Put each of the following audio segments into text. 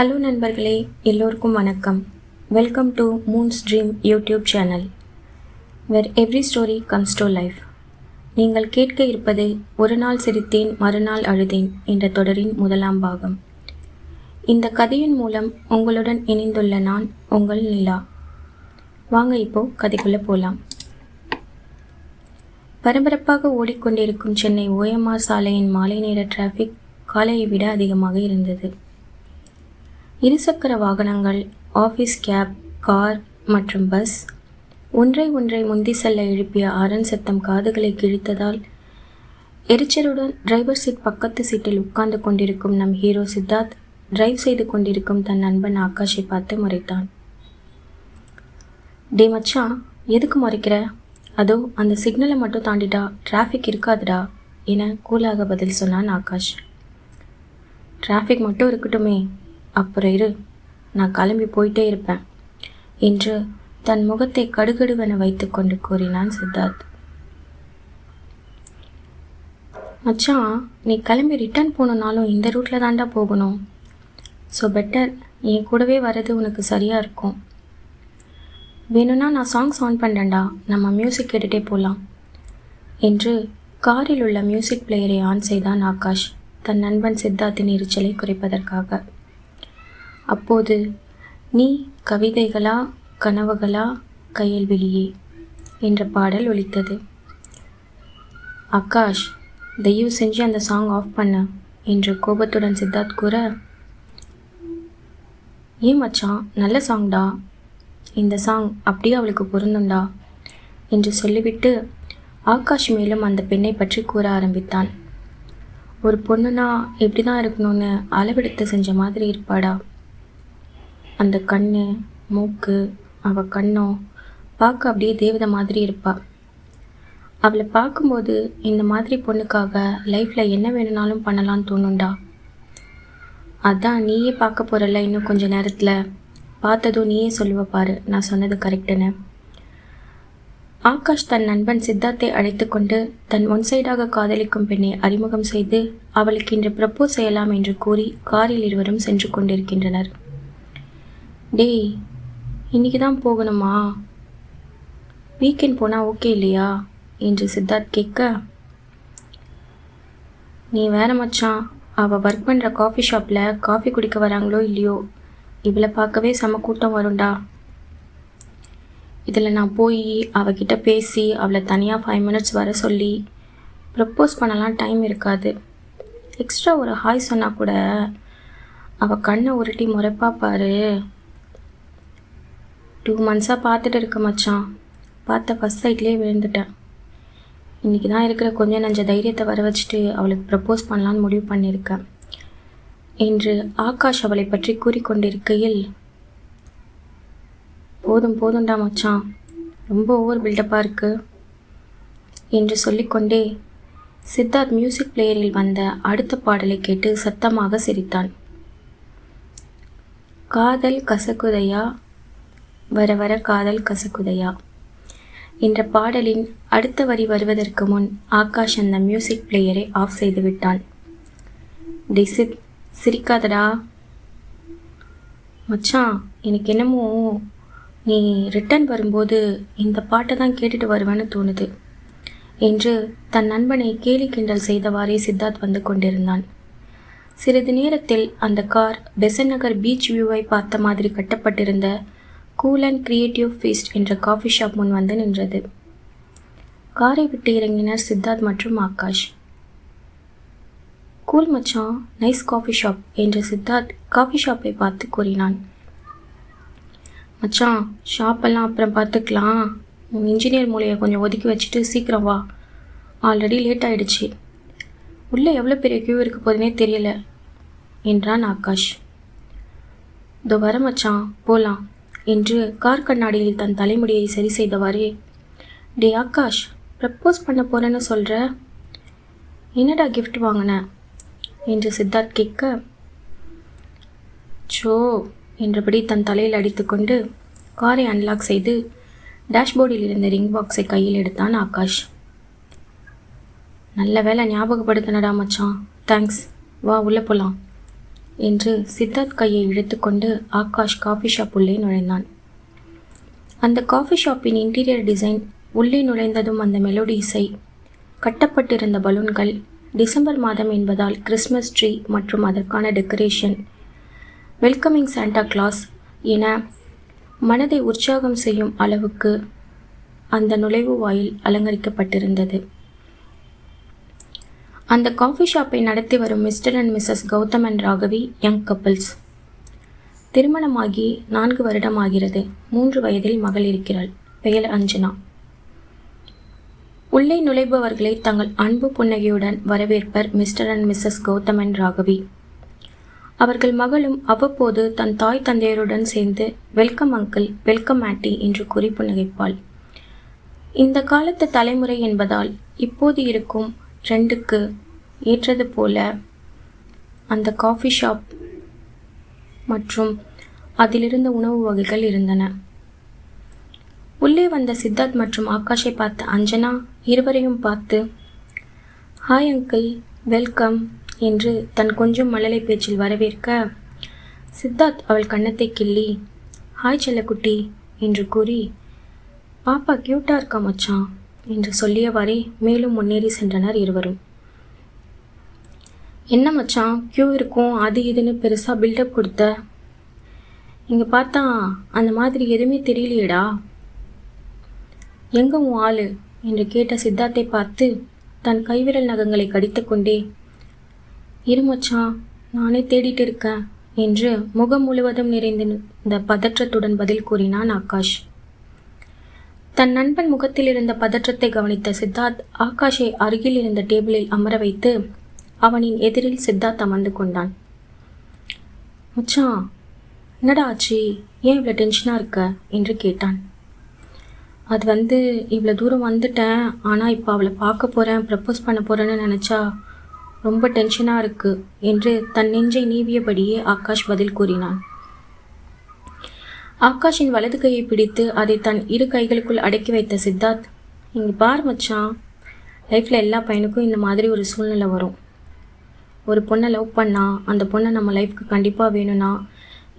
Hello நண்பர்களே எல்லோருக்கும் வணக்கம். Welcome to Moon's Dream YouTube channel where every story comes to life நீங்கள் கேட்க இருப்பது ஒரு நாள் சிரித்தேன் மறுநாள் அழுதேன் என்ற தொடரின் முதலாம் பாகம். இந்த கதையின் மூலம் உங்களுடன் இணைந்துள்ள நான் உங்கள் நிலா வாங்க இப்போ கதைக்குள்ளே போகலாம் பரபரப்பாக ஓடிக்கொண்டிருக்கும் சென்னை ஓஎம்ஆர் சாலையின் மாலை நேர டிராஃபிக் காலையை விட அதிகமாக இருந்தது. இருசக்கர வாகனங்கள் ஆஃபீஸ் கேப் கார் மற்றும் பஸ் ஒன்றை ஒன்றை முந்தி செல்ல எழுப்பிய ஆரன் சத்தம் காதுகளை கிழித்ததால் எரிச்சலுடன் டிரைவர் சீட் பக்கத்து சீட்டில் உட்கார்ந்து கொண்டிருக்கும் நம் ஹீரோ சித்தார்த் டிரைவ் செய்து கொண்டிருக்கும் தன் நண்பன் ஆகாஷை பார்த்து முறைத்தான். டே மச்சான் எதுக்கு முறைக்கிற? அதோ அந்த சிக்னலை மட்டும் தாண்டிட்டா டிராஃபிக் இருக்காதுடா என கூலாக பதில் சொன்னான் ஆகாஷ். டிராஃபிக் மட்டும் இருக்கட்டுமே அப்புறம் இரு நான் கிளம்பி போயிட்டே இருப்பேன் என்று தன் முகத்தை கடுகடுவென வைத்துக்கொண்டு கூறினான் சித்தார்த். மச்சான் நீ கிளம்பி ரிட்டர்ன் போகணுன்னாலும் இந்த ரூட்டில் தாண்டா போகணும். ஸோ பெட்டர் என் கூடவே வர்றது உனக்கு சரியாக இருக்கும். வேணும்னா நான் சாங்ஸ் ஆன் பண்ணுறேன்டா நம்ம மியூசிக் கேட்டுகிட்டே போகலாம் என்று காரில் உள்ள மியூசிக் பிளேயரை ஆன் செய்தான் ஆகாஷ். தன் நண்பன் சித்தார்த்தின் எரிச்சலை குறைப்பதற்காக. அப்போது நீ கவிதைகளா கனவுகளா கையல்வெளியே என்ற பாடல் ஒலித்தது. ஆகாஷ் தயவு செஞ்சு அந்த சாங் ஆஃப் பண்ண என்று கோபத்துடன் சித்தார்த் கூற ஏன் மச்சான் நல்ல சாங்டா இந்த சாங் அப்படியே அவளுக்கு பொருந்தும்டா என்று சொல்லிவிட்டு ஆகாஷ் மேலும் அந்த பெண்ணை பற்றி கூற ஆரம்பித்தான். ஒரு பொண்ணுனா எப்படி தான் இருக்கணும்னு அளவெடுத்து செஞ்ச மாதிரி இருப்பாடா. அந்த கண் மூக்கு அவள் கண்ணம் பார்க்க அப்படியே தேவதை மாதிரி இருப்பா. அவளை பார்க்கும்போது இந்த மாதிரி பொண்ணுக்காக லைஃப்பில் என்ன வேணும்னாலும் பண்ணலான்னு தோணுண்டா அதான் நீயே பார்க்க போகிறல்ல இன்னும் கொஞ்சம் நேரத்தில். பார்த்ததும் நீயே சொல்லுவ பாரு நான் சொன்னது கரெக்டுன்னு. ஆகாஷ் தன் நண்பன் சித்தார்த்தை அழைத்து கொண்டு தன் ஒன் சைடாக காதலிக்கும் பெண்ணை அறிமுகம் செய்து அவளுக்கு இன்று ப்ரப்போஸ் செய்யலாம் என்று கூறி காரில் இருவரும் சென்று கொண்டிருக்கின்றனர். டேய் இன்னைக்கு தான் போகணுமா? வீக்கெண்ட் போனால் ஓகே இல்லையா? என்று சித்தார்த் கேட்க நீ வேற மச்சான் அவள் ஒர்க் பண்ணுற காஃபி ஷாப்பில் காஃபி குடிக்க வராங்களோ இல்லையோ? இவளை பார்க்கவே செம கூட்டம் வரும்டா. இதில் நான் போய் அவகிட்ட பேசி அவளை தனியாக ஃபைவ் மினிட்ஸ் வர சொல்லி ப்ரப்போஸ் பண்ணலாம் டைம் இருக்காது. எக்ஸ்ட்ரா ஒரு ஹாய் சொன்னால் கூட அவள் கண்ணை உருட்டி முறைப்பாப்பாரு. டூ மந்த்ஸாக பார்த்துட்டு இருக்க மச்சான். பார்த்த ஃபஸ்ட் சைட்லேயே விழுந்துட்டேன். இன்றைக்கி தான் இருக்கிற கொஞ்சம் நஞ்ச தைரியத்தை வர வச்சுட்டு அவளுக்கு ப்ரப்போஸ் பண்ணலான்னு முடிவு பண்ணியிருக்கேன். என்று ஆகாஷ் அவளை பற்றி கூறிக்கொண்டிருக்கையில் போதும் போதும்டா மச்சான். ரொம்ப ஓவர் பில்டப்பாக இருக்கு என்று சொல்லிக்கொண்டே சித்தார்த் மியூசிக் பிளேயரில் வந்த அடுத்த பாடலை கேட்டு சத்தமாக சிரித்தான். காதல் கசக்குதையா வர வர காதல் கசக்குதையா? என்ற பாடலின் அடுத்த வரி வருவதற்கு முன் ஆகாஷ் அந்த மியூசிக் பிளேயரை ஆஃப் செய்து விட்டான். டிசித் சிரிக்காதடா. மச்சான் எனக்கு என்னமோ நீ ரிட்டர்ன் வரும்போது இந்த பாட்டை தான் கேட்டுட்டு வருவேன்னு தோணுது என்று தன் நண்பனை கேலி கிண்டல் செய்தவாறே சித்தார்த் வந்து கொண்டிருந்தான். சிறிது நேரத்தில் அந்த கார் பெசன் நகர் பீச் வியூவை பார்த்த மாதிரி கட்டப்பட்டிருந்த கூல் அண்ட் கிரியேட்டிவ் ஃபீஸ்ட் என்ற காஃபி ஷாப் முன் வந்து நின்றது. காரை விட்டு இறங்கினர் சித்தார்த் மற்றும் ஆகாஷ். கூல் மச்சான் நைஸ் காஃபி ஷாப் என்று சித்தார்த் காஃபி ஷாப்பை பார்த்து கூறினான். மச்சான் ஷாப்பெல்லாம் அப்புறம் பார்த்துக்கலாம். உன் இன்ஜினியர் மூலையை கொஞ்சம் ஒதுக்கி வச்சுட்டு சீக்கிரம் வா. ஆல்ரெடி லேட் ஆயிடுச்சு. உள்ளே எவ்வளோ பெரிய கியூ இருக்க போதுனே தெரியல என்றான் ஆகாஷ். இதோ வர மச்சான் போகலாம் என்று கார் கண்ணாடியில் தன் தலைமுடியை சரி செய்தவாறே டே ஆகாஷ் ப்ரப்போஸ் பண்ண போகிறேன்னு சொல்கிற என்னடா கிஃப்ட் வாங்கின? என்று சித்தார்த் கேட்க ஷோ என்றபடி தன் தலையில் அடித்துக்கொண்டு காரை அன்லாக் செய்து டேஷ்போர்டில் இருந்த ரிங் பாக்ஸை கையில் எடுத்தான் ஆகாஷ். நல்ல வேலை ஞாபகப்படுத்தினடா மச்சான். தேங்க்ஸ் வா உள்ளே போகலாம் என்று சித்தார்த் கையை இழுத்துக்கொண்டு ஆகாஷ் காஃபி ஷாப் உள்ளே நுழைந்தான். அந்த காஃபி ஷாப்பின் இன்டீரியர் டிசைன் உள்ளே நுழைந்ததும் அந்த மெலோடி இசை கட்டப்பட்டிருந்த பலூன்கள் டிசம்பர் மாதம் என்பதால் கிறிஸ்மஸ் ட்ரீ மற்றும் அதற்கான டெக்கரேஷன் வெல்கமிங் சாண்டா கிளாஸ் என மனதை உற்சாகம் செய்யும் அளவுக்கு அந்த நுழைவு வாயில் அலங்கரிக்கப்பட்டிருந்தது. அந்த காஃபி ஷாப்பை நடத்தி வரும் Mr and Mrs Gautham and Raghavi young couples திருமணமாகி நான்கு வருடம் ஆகிறது மூன்று வயதில் மகள் இருக்கிறாள். பெயர் அஞ்சனா. உள்ளே நுழைபவர்களை தங்கள் அன்பு புன்னகையுடன் வரவேற்பர் Mr and Mrs Gautham and Raghavi. அவர்கள் மகளும் அவ்வப்போது தன் தாய் தந்தையருடன் சேர்ந்து வெல்கம் அங்கிள் வெல்கம் ஆண்டி என்று கூறி புன்னகைப்பாள். இந்த காலத்து தலைமுறை என்பதால் இப்போது இருக்கும் ட்ரெண்டுக்கு ஏற்றது போல அந்த காஃபி ஷாப் மற்றும் அதிலிருந்த உணவு வகைகள் இருந்தன. உள்ளே வந்த சித்தார்த் மற்றும் ஆகாஷை பார்த்த அஞ்சனா இருவரையும் பார்த்து ஹாய் அங்கிள் வெல்கம் என்று தன் கொஞ்சம் மழலை பேச்சில் வரவேற்க சித்தார்த் அவள் கன்னத்தை கிள்ளி ஹாய் செல்லக்குட்டி என்று கூறி பாப்பா க்யூட்டாக இருக்கா மச்சான்? என்று சொல்லியவாறே மேலும் முன்னேறி சென்றனர் இருவரும். என்ன மச்சான் க்யூ இருக்கும் அது இதுன்னு பெருசாக பில்டப் கொடுத்த? இங்கே பார்த்தா அந்த மாதிரி எதுவுமே தெரியலையேடா. எங்கே உன் ஆள்? என்று கேட்ட சித்தார்த்தை பார்த்து தன் கைவிரல் நகங்களை கடித்துக்கொண்டே இரு மச்சான் நானே தேடிட்டு இருக்கேன் என்று முகம் முழுவதும் நிறைந்திருந்த பதற்றத்துடன் பதில் கூறினான் ஆகாஷ். தன் நண்பன் முகத்தில் இருந்த பதற்றத்தை கவனித்த சித்தார்த் ஆகாஷை அருகில் இருந்த டேபிளில் அமர வைத்து அவனின் எதிரில் சித்தார்த் அமர்ந்து கொண்டான். மச்சான் என்னடா ஆச்சு? ஏன் இவ்வளோ டென்ஷனாக இருக்க? என்று கேட்டான். அது வந்து இவ்வளோ தூரம் வந்துட்டேன். ஆனால் இப்போ அவளை பார்க்க போகிறேன் ப்ரப்போஸ் பண்ண போகிறேன்னு நினச்சா ரொம்ப டென்ஷனாக இருக்குது என்று தன் நெஞ்சை நீவியபடியே ஆகாஷ் பதில் கூறினான். ஆகாஷின் வலது கையை பிடித்து அதை தன் இரு கைகளுக்குள் அடக்கி வைத்த சித்தார்த் இங்கே பார் மச்சான். லைஃப்பில் எல்லா பையனுக்கும் இந்த மாதிரி ஒரு சூழ்நிலை வரும். ஒரு பொண்ணை லவ் பண்ணால் அந்த பொண்ணை நம்ம லைஃப்க்கு கண்டிப்பாக வேணும்னா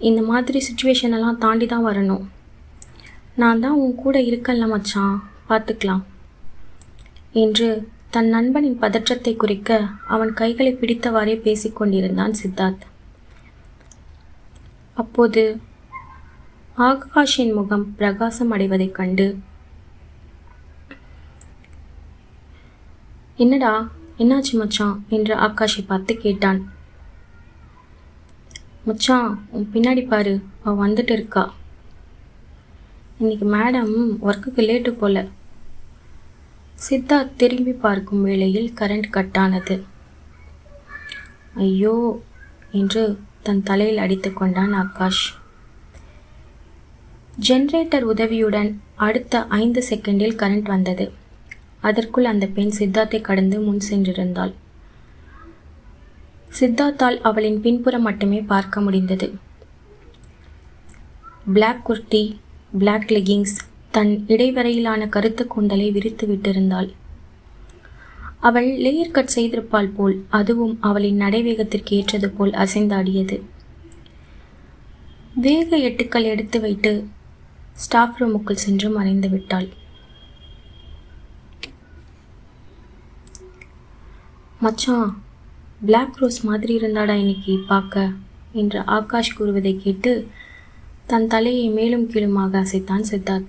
இந்த மாதிரி சுச்சுவேஷனெல்லாம் தாண்டி தான் வரணும். நான் தான் உன் கூட இருக்கல மச்சான். பார்த்துக்கலாம் என்று தன் நண்பனின் பதற்றத்தை குறைக்க அவன் கைகளை பிடித்தவாறே பேசிக்கொண்டிருந்தான் சித்தார்த். அப்போது ஆகாஷின் முகம் பிரகாசம் அடைவதைக் கண்டு. என்னடா என்னாச்சு மச்சான்? என்று ஆகாஷை பார்த்து கேட்டான். மச்சான் உன் பின்னாடி பாரு அவள் வந்துட்டு இருக்கா. இன்னைக்கு மேடம் ஒர்க்குக்கு லேட்டு போல. சித்தார்த் திரும்பி பார்க்கும் வேளையில் கரண்ட் கட்டானது ஐயோ என்று தன் தலையில் அடித்து கொண்டான் ஆகாஷ். ஜெனரேட்டர் உதவியுடன் அடுத்த ஐந்து செகண்டில் கரண்ட் வந்தது. அதற்குள் அந்த பெண் சித்தார்த்தை கடந்து முன் சென்றிருந்தாள். சித்தார்த்தால் அவளின் பின்புறம் மட்டுமே பார்க்க முடிந்தது. பிளாக் குர்த்தி பிளாக் லெகிங்ஸ் தன் இடைவரையிலான கருத்து கூந்தலை விரித்து விட்டிருந்தாள். அவள் லேயர் கட் செய்திருப்பாள் போல் அதுவும் அவளின் நடைவேகத்திற்கு ஏற்றது போல் அசைந்தாடியது. வேக எட்டுக்கள் எடுத்து வைத்து ஸ்டாஃப் ரூமுக்குள் சென்று மறைந்து விட்டாள். மச்சான் பிளாக் ரோஸ் மாதிரி இருந்தாடா இன்னைக்கு பார்க்க? என்று ஆகாஷ் கூறுவதை கேட்டு தன் தலையை மேலும் கீழுமாக அசைத்தான் சித்தார்த்.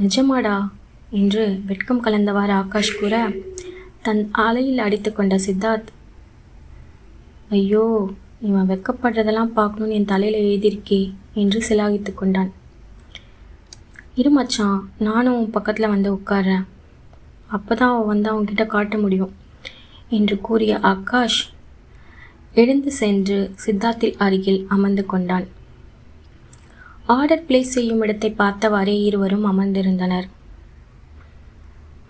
நிஜமாடா? என்று வெட்கம் கலந்தவாறு ஆகாஷ் கூற தன் ஆலையில் அடித்து கொண்ட சித்தார்த் ஐயோ இவன் வெக்கப்படுறதெல்லாம் பார்க்கணுன்னு என் தலையில் எழுதியிருக்கே. என்று சிலாகித்து கொண்டான். இரு மச்சான் நானும் உன் பக்கத்தில் வந்து உட்கார்றேன். அப்போ தான் அவன் வந்து அவன்கிட்ட காட்ட முடியும் என்று கூறிய ஆகாஷ் எழுந்து சென்று சித்தார்த்தில் அருகில் அமர்ந்து கொண்டான். ஆர்டர் பிளேஸ் செய்யும் இடத்தை பார்த்தவாறே இருவரும் அமர்ந்திருந்தனர்.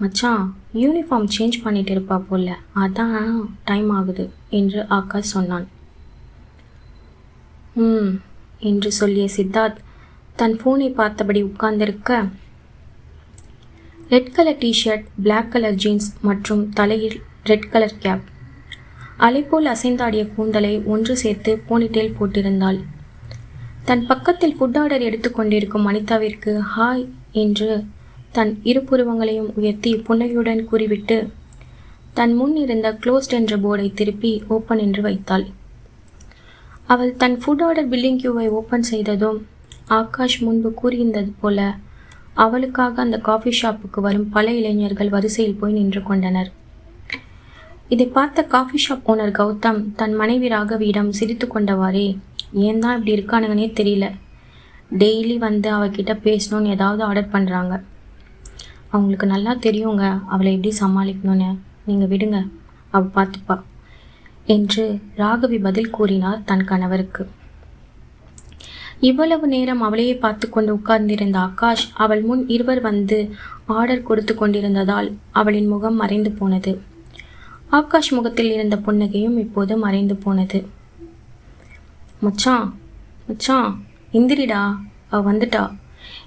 மச்சான் யூனிஃபார்ம் சேஞ்ச் பண்ணிட்டு இருப்பா போல அதான் டைம் ஆகுது என்று ஆகாஷ் சொன்னான். ம் என்று சொல்லிய சித்தார்த் தன் ஃபோனை பார்த்தபடி உட்கார்ந்திருக்க red colour T shirt black colour jeans மற்றும் தலையில் ரெட் கலர் கேப் அலைபோல் அசைந்தாடிய கூந்தலை ஒன்று சேர்த்து போனிட்டேல் போட்டிருந்தாள். தன் பக்கத்தில் ஃபுட் ஆர்டர் எடுத்துக்கொண்டிருக்கும் அனிதாவிற்கு ஹாய் என்று தன் இரு புருவங்களையும் உயர்த்தி புன்னகையுடன் கூறிவிட்டு தன் முன் இருந்த க்ளோஸ்ட் என்ற போர்டை திருப்பி ஓப்பன் என்று வைத்தாள். அவள் தன் ஃபுட் ஆர்டர் பில்லிங் கியூவை ஓப்பன் செய்ததும் ஆகாஷ் முன்பு கூறியிருந்தது போல அவளுக்காக அந்த காஃபி ஷாப்புக்கு வரும் பல இளைஞர்கள் வரிசையில் போய் நின்று கொண்டனர். இதை பார்த்த காஃபி ஷாப் ஓனர் கௌதம் தன் மனைவி ராகவியிடம் சிரித்து கொண்டவாறே ஏன் தான் இப்படி இருக்கானுங்கன்னே தெரியல. டெய்லி வந்து அவகிட்ட பேசணும்னு ஏதாவது ஆர்டர் பண்ணுறாங்க அவங்களுக்கு நல்லா தெரியுங்க அவளை எப்படி சமாளிக்கணும்னு. நீங்கள் விடுங்க அவள் பார்த்துப்பா. என்று ராகவி பதில் கூறினார் தன் கணவருக்கு. இவ்வளவு நேரம் அவளையே பார்த்து கொண்டு உட்கார்ந்திருந்த ஆகாஷ் அவள் முன் இருவர் வந்து ஆர்டர் கொடுத்து கொண்டிருந்ததால் அவளின் முகம் மறைந்து போனது. ஆகாஷ் முகத்தில் இருந்த புன்னகையும் இப்போது மறைந்து போனது. மச்சான் மச்சான் இந்திரிடா அவ வந்துட்டா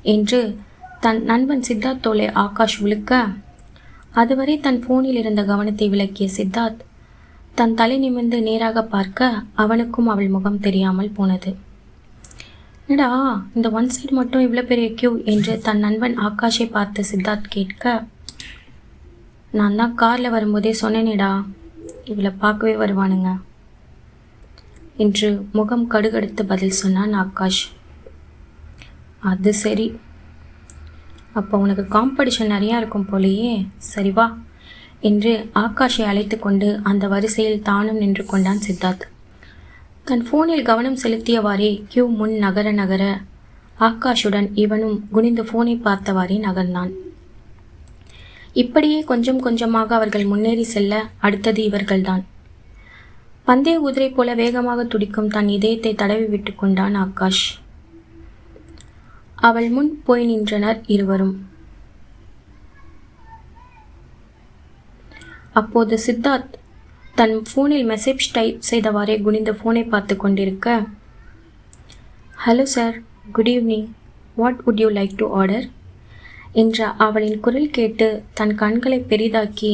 என்று தன் நண்பன் சித்தார்த்தோலை ஆகாஷ் விழுக்க. அதுவரை தன் ஃபோனில் இருந்த கவனத்தை விளக்கிய சித்தார்த் தன் தலை நிமிர்ந்து நேராக பார்க்க அவனுக்கும் அவள் முகம் தெரியாமல் போனது. என்னடா இந்த ஒன் சைடு மட்டும் இவ்வளோ பெரிய கியூ என்று தன் நண்பன் ஆகாஷை பார்த்து சித்தார்த் கேட்க நான் தான் காரில் வரும்போதே சொன்னேனேடா இவளை பார்க்கவே வருவானுங்க என்று முகம் கடுகடுத்து பதில் சொன்னான் ஆகாஷ். அது சரி. அப்போ உனக்கு காம்படிஷன் நிறையா இருக்கும் போலேயே சரி வா என்று ஆகாஷை அழைத்து கொண்டு அந்த வரிசையில் தானும் நின்று கொண்டான் சித்தார்த். தன் ஃபோனில் கவனம் செலுத்தியவாறே கியூ முன் நகர நகர ஆகாஷுடன் இவனும் குனிந்து ஃபோனை பார்த்தவாறே நகர்ந்தான். இப்படியே கொஞ்சம் கொஞ்சமாக அவர்கள் முன்னேறி செல்ல அடுத்தது இவர்கள்தான். பந்தய குதிரை போல வேகமாக துடிக்கும் தன் இதயத்தை தடவி விட்டு கொண்டான் ஆகாஷ். அவள் முன் போய் நின்றனர் இருவரும். அப்போது சித்தார்த் தன் ஃபோனில் மெசேஜ் டைப் செய்தவாறே குனிந்த ஃபோனை பார்த்து கொண்டிருக்க hello sir good evening what would you like to order என்ற அவளின் குரல் கேட்டு தன் கண்களை பெரிதாக்கி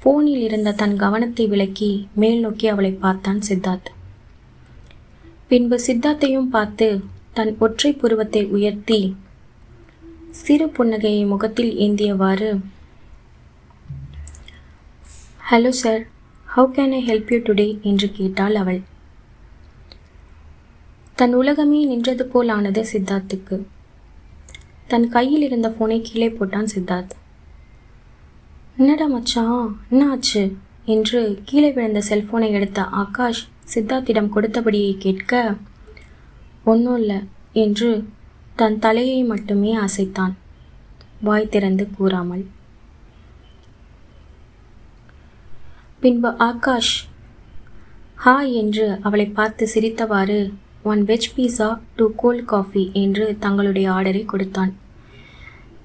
ஃபோனில் இருந்த தன் கவனத்தை விலக்கி மேல் நோக்கி அவளை பார்த்தான் சித்தார்த். பின்பு சித்தார்த்தையும் பார்த்து தன் ஒற்றை புருவத்தை உயர்த்தி சிறு புன்னகையை முகத்தில் ஏந்தியவாறு hello sir how can I help you today என்று கேட்டாள் அவள். தன் உலகமே நின்றது போல் ஆனது சித்தார்த்துக்கு. தன் கையில் இருந்த ஃபோனை கீழே போட்டான் சித்தார்த். என்னடா மச்சான்? என்ன ஆச்சு? என்று கீழே விழுந்த செல்ஃபோனை எடுத்த ஆகாஷ் சித்தார்த்திடம் கொடுத்தபடியை கேட்க ஒன்றும் இல்லை என்று தன் தலையை மட்டுமே அசைத்தான். வாய் திறந்து கூறாமல். பின்பு ஆகாஷ் ஹா என்று அவளை பார்த்து சிரித்தவாறு one veg pizza? Two cold coffee என்று தங்களுடைய ஆர்டரை கொடுத்தான்.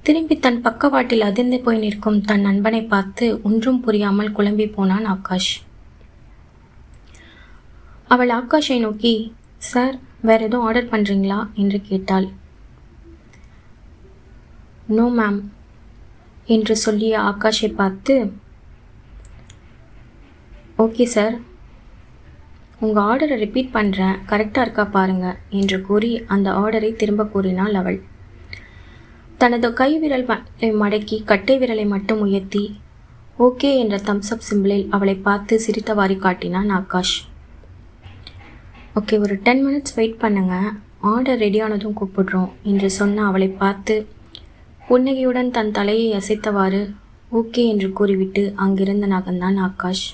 திரும்பி தன் பக்கவாட்டில் அதிர்ந்து போய் நிற்கும் தன் நண்பனை பார்த்து ஒன்றும் புரியாமல் குழம்பி போனான் ஆகாஷ். அவள் ஆகாஷை நோக்கி சார் வேறு எதுவும் ஆர்டர் பண்ணுறீங்களா என்று கேட்டாள். நோ மேம் என்று சொல்லிய ஆகாஷை பார்த்து ஓகே சார். உங்கள் ஆர்டரை ரிப்பீட் பண்ணுறேன் கரெக்டாக இருக்கா பாருங்கள் என்று கூறி அந்த ஆர்டரை திரும்ப கூறினாள் அவள். தனது கை விரல் மடக்கி கட்டை விரலை மட்டும் உயர்த்தி ஓகே என்ற தம்ஸ்அப் சிம்பிளில் அவளை பார்த்து சிரித்தவாரி காட்டினான் ஆகாஷ். ஓகே ஒரு டென் மினிட்ஸ் வெயிட் பண்ணுங்கள் ஆர்டர் ரெடியானதும் கூப்பிடுறோம் என்று சொன்ன அவளை பார்த்து புன்னகையுடன் தன் தலையை அசைத்தவாறு ஓகே என்று கூறிவிட்டு அங்கிருந்து நகர்ந்தான் ஆகாஷ்.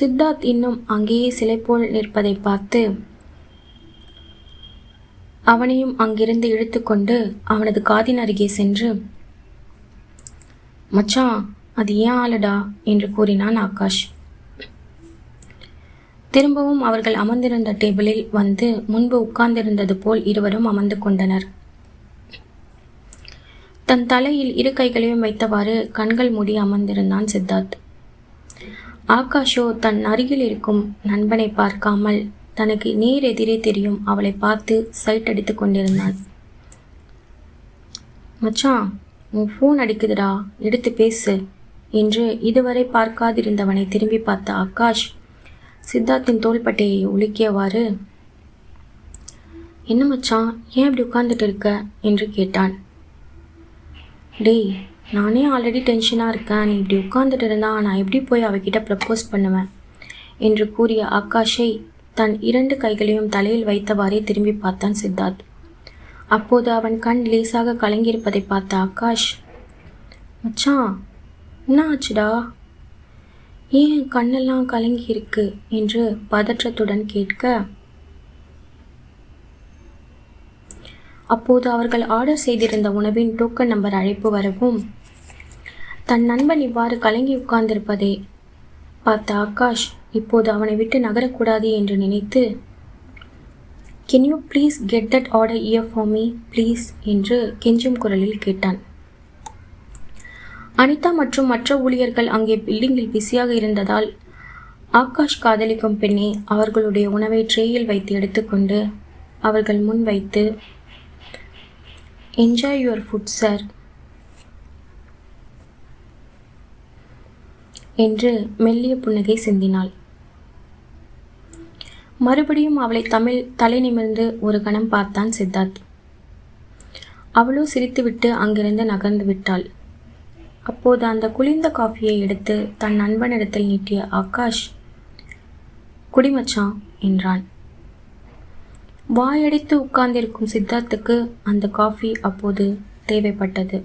சித்தார்த் இன்னும் அங்கேயே சிலை போல் நிற்பதை பார்த்து அவனையும் அங்கிருந்து இழுத்துக்கொண்டு அவனது காதின் அருகே சென்று மச்சான் அது ஏன் ஆளடா? என்று கூறினான் ஆகாஷ். திரும்பவும் அவர்கள் அமர்ந்திருந்த டேபிளில் வந்து முன்பு உட்கார்ந்திருந்தது போல் இருவரும் அமர்ந்து கொண்டனர். தன் தலையில் இரு கைகளையும் வைத்தவாறு கண்கள் மூடி அமர்ந்திருந்தான் சித்தார்த். ஆகாஷோ தன் அருகில் இருக்கும் நண்பனை பார்க்காமல் தனக்கு நேர் எதிரே தெரியும் அவளை பார்த்து சைட் அடித்து கொண்டிருந்தான் மச்சான் உன் ஃபோன் அடிக்குதுடா எடுத்து பேசு என்று இதுவரை பார்க்காதிருந்தவனை திரும்பி பார்த்த ஆகாஷ் சித்தார்த்தின் தோள்பட்டையை உலுக்கியவாறு என்ன மச்சான் ஏன் இப்படி உட்கார்ந்துட்டு இருக்க? என்று கேட்டான். டேய் நானே ஆல்ரெடி டென்ஷனாக இருக்கேன். நீ இப்படி உட்காந்துட்டு இருந்தா நான் எப்படி போய் அவகிட்ட ப்ரப்போஸ் பண்ணுவேன்? என்று கூறிய ஆகாஷை தன் இரண்டு கைகளையும் தலையில் வைத்தவாறே திரும்பி பார்த்தான் சித்தார்த். அப்போது அவன் கண் லேசாக கலங்கியிருப்பதை பார்த்த ஆகாஷ் மச்சான் என்ன ஆச்சுடா? ஏன் கண்ணெல்லாம் கலங்கி இருக்கு என்று பதற்றத்துடன் கேட்க அப்போது அவர்கள் ஆர்டர் செய்திருந்த உணவின் டோக்கன் நம்பர் அழைப்பு வரவும் தன் நண்பன் இவ்வாறு கலங்கி உட்கார்ந்திருப்பதை பார்த்த ஆகாஷ் இப்போது அவனை விட்டு நகரக்கூடாது என்று நினைத்து can you please get that order here for me please என்று கெஞ்சும் குரலில் கேட்டான். அனிதா மற்றும் மற்ற ஊழியர்கள் அங்கே பில்டிங்கில் பிஸியாக இருந்ததால் ஆகாஷ் காதலிக்கும் பெண்ணை அவர்களுடைய உணவை ட்ரேயில் வைத்து எடுத்துக்கொண்டு அவர்கள் முன் வைத்து என்ஜாய் யுவர் ஃபுட் சார் என்று மெல்லிய புன்னகை சிந்தினாள். மறுபடியும் அவளை தமிழ் தலை நிமிர்ந்து ஒரு கணம் பார்த்தான் சித்தார்த். அவளோ சிரித்துவிட்டு அங்கிருந்து நகர்ந்து விட்டாள். அப்போது அந்த குளிர்ந்த காஃபியை எடுத்து தன் நண்பனிடத்தில் நீட்டிய ஆகாஷ் குடிமச்சான் என்றான். வாயடைத்து உட்கார்ந்திருக்கும் சித்தார்த்துக்கு அந்த காஃபி அப்போது தேவைப்பட்டது.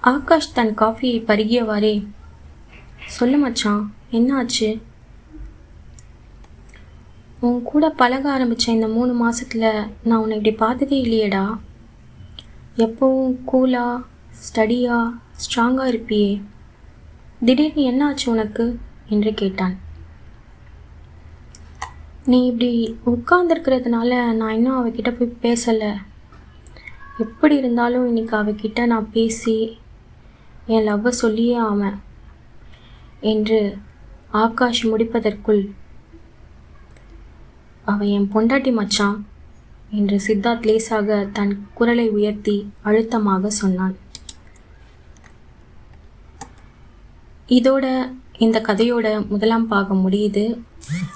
ஆகாஷ் தன் காஃபியை பருகியவாறே சொல்லு மச்சான் என்ன ஆச்சு உன் கூட பழக ஆரம்பித்த இந்த மூணு மாதத்தில் நான் உன்னை இப்படி பார்த்ததே இல்லையேடா. எப்பவும் கூலாக ஸ்டடியாக ஸ்ட்ராங்காக இருப்பியே. திடீர்னு என்ன ஆச்சு உனக்கு? என்று கேட்டான். நீ இப்படி உட்கார்ந்துருக்கிறதுனால நான் இன்னும் அவகிட்ட போய் பேசலை. எப்படி இருந்தாலும் இன்னைக்கு அவகிட்ட நான் பேசி என் லவ்வை சொல்லியே ஆவேன் என்று ஆகாஷ் முடிப்பதற்குள் அவள் என் பொண்டாட்டி மச்சான் என்று சித்தார்த் லேசாக தன் குரலை உயர்த்தி அழுத்தமாக சொன்னான். இதோட இந்த கதையோட முதலாம் பாகம் முடியுது.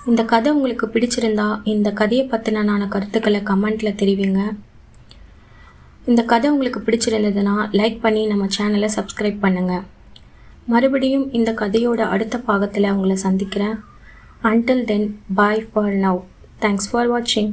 இந்த கதை உங்களுக்கு பிடிச்சிருந்தா இந்த கதையை பற்றினான கருத்துக்களை கமெண்ட்டில் தெரிவிங்க. இந்த கதை உங்களுக்கு பிடிச்சிருந்ததுன்னா லைக் பண்ணி நம்ம சேனலை சப்ஸ்கிரைப் பண்ணுங்கள் மறுபடியும் இந்த கதையோட அடுத்த பாகத்தில் உங்களை சந்திக்கிறேன். Until then bye for now thanks for வாட்சிங்